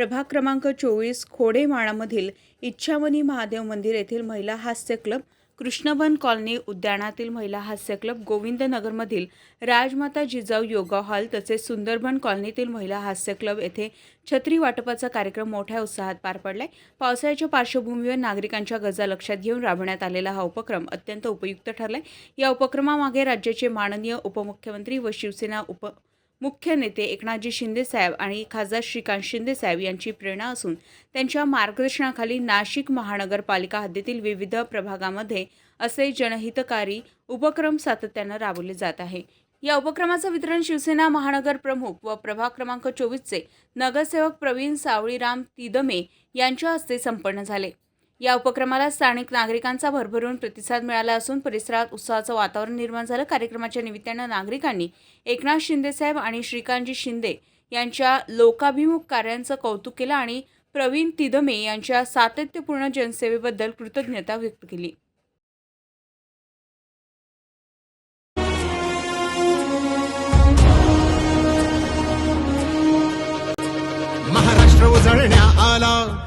प्रभाग क्रमांक चोवीस खोडेमाळामधील इच्छामणी महादेव मंदिर येथील महिला हास्य क्लब कृष्णवन कॉलनी उद्यानातील महिला हास्य क्लब गोविंदनगरमधील राजमाता जिजाऊ योगा हॉल तसेच सुंदरबन कॉलनीतील महिला हास्य क्लब येथे छत्री वाटपाचा कार्यक्रम मोठ्या उत्साहात पार पडलाय. पावसाळ्याच्या पार्श्वभूमीवर नागरिकांच्या गरजा लक्षात घेऊन राबवण्यात आलेला हा उपक्रम अत्यंत उपयुक्त ठरलाय. या उपक्रमामागे राज्याचे माननीय उपमुख्यमंत्री व शिवसेना उप मुख्य नेते एकनाथजी शिंदे साहेब आणि खासदार श्रीकांत शिंदे साहेब यांची प्रेरणा असून त्यांच्या मार्गदर्शनाखाली नाशिक महानगरपालिका हद्दीतील विविध प्रभागामध्ये असे जनहितकारी उपक्रम सातत्यानं राबवले जात आहे. या उपक्रमाचं वितरण शिवसेना महानगर प्रमुख व प्रभाग क्रमांक चोवीसचे नगरसेवक प्रवीण सावळीराम तिदमे यांच्या हस्ते संपन्न झाले. या उपक्रमाला स्थानिक नागरिकांचा भरभरून प्रतिसाद मिळाला असून परिसरात उत्साहाचं वातावरण निर्माण झालं. कार्यक्रमाच्या निमित्तानं नागरिकांनी एकनाथ शिंदेसाहेब आणि श्रीकांतजी शिंदे यांच्या लोकाभिमुख कार्यांचं कौतुक केलं आणि प्रवीण तिदमे यांच्या सातत्यपूर्ण जनसेवेबद्दल कृतज्ञता व्यक्त केली. महाराष्ट्र उजळण्या आला.